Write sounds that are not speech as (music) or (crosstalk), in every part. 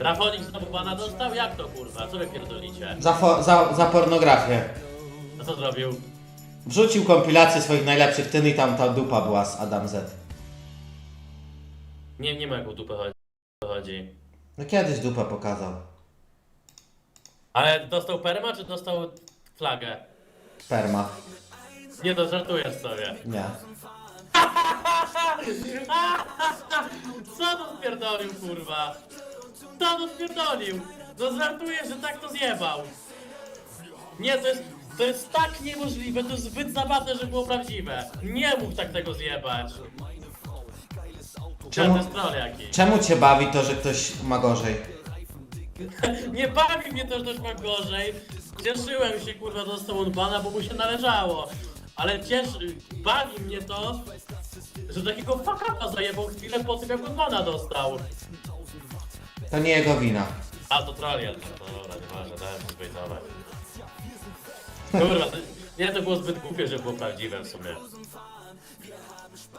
Rafonik znowu pana dostał? Jak to kurwa? Co wy pierdolicie? Za, fo- za, za pornografię. A co zrobił? Wrzucił kompilację swoich najlepszych tyn i tam ta dupa była z Adam Z. Nie, nie ma jak o dupę chodzi- chodzi. No kiedyś dupę pokazał. Ale dostał perma, czy dostał flagę? Sperma. Nie, to żartujesz sobie. Nie. (laughs) Co to spierdolił, kurwa? Co to spierdolił? No żartuję, że tak to zjebał. Nie, to jest, to jest tak niemożliwe, to jest zbyt zabawne, żeby było prawdziwe. Nie mógł tak tego zjebać. Czemu? Czemu- To jest troll jakiś. (laughs) Czemu cię bawi to, że ktoś ma gorzej? Nie bawi mnie to, że ktoś ma gorzej. Cieszyłem się, kurwa, dostał on bana, bo mu się należało. Ale cieszy, bawi mnie to, że takiego fakapa zajebał chwilę po tym, jak on bana dostał. To nie jego wina. A, to jest. No dobra, nieważne, dałem się zbejtować. Kurwa, to, nie, to było zbyt głupie, że było prawdziwe w sumie.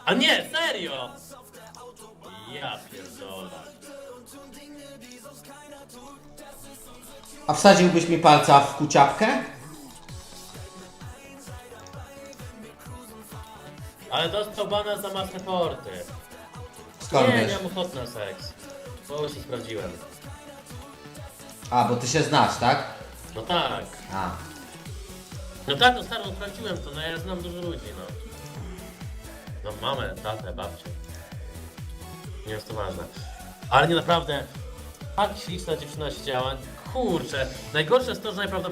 A nie, serio! Ja pierdolę. A wsadziłbyś mi palca w kuciapkę? Ale dostał bana za masne porty. Skąd nie, wiesz? nie mam na seks. Bo już się sprawdziłem. A, bo ty się znasz, tak? No tak. A. No tak, no staro, sprawdziłem to, no ja znam dużo ludzi, no. No mamę, tatę, babcię. Nie jest to ważne. Ale nie naprawdę, tak śliczna dziewczyna siedziała. Kurczę, najgorsze jest to, że najprawdopodobniej